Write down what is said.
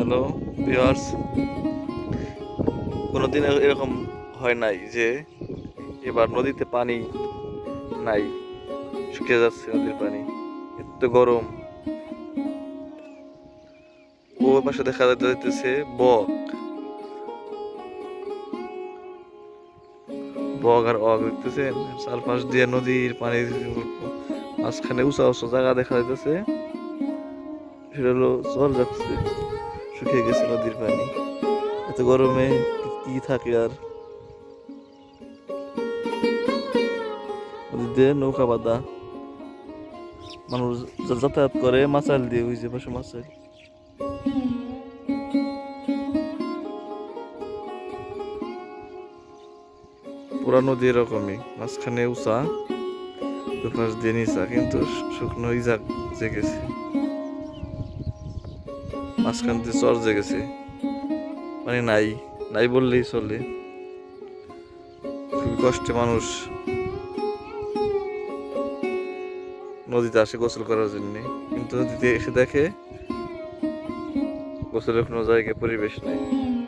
Hello viewers কোনোদিন এরকম হয় নাই যে এবার নদীতে পানি নাই, শুকিয়ে যাচ্ছে নদীর পানি। এত গরম। ও পাশে দেখা যাইতেছে বক। বক আর অগ দেখতেছেন? চারপাশ দিয়ে নদীর পানি মাঝখানে উঁচা উঁচা জায়গা দেখা যাইতেছে। সেটা জল যাচ্ছে, শুকিয়ে গেছে নদীর পানি। এত গরমে কি থাকে আর? নদীতে নৌকা বাঁধা। মানুষ যাতায়াত করে, মাচাল দিয়ে ওই যে পাশে মাচাল। পুরা নদী এরকমই, মাঝখানে উঁচা, দুপাশ দিয়ে নিচা, কিন্তু শুকনো ইজা জেগেছে। মাঝখান দিয়ে চর জেগেছে মানে নাই নাই বললেই চলে। খুবই কষ্টে মানুষ। নদীতে আসে গোসল করার জন্য। কিন্তু নদীতে এসে দেখে গোসলের কোনো জায়গায় পরিবেশ নেই।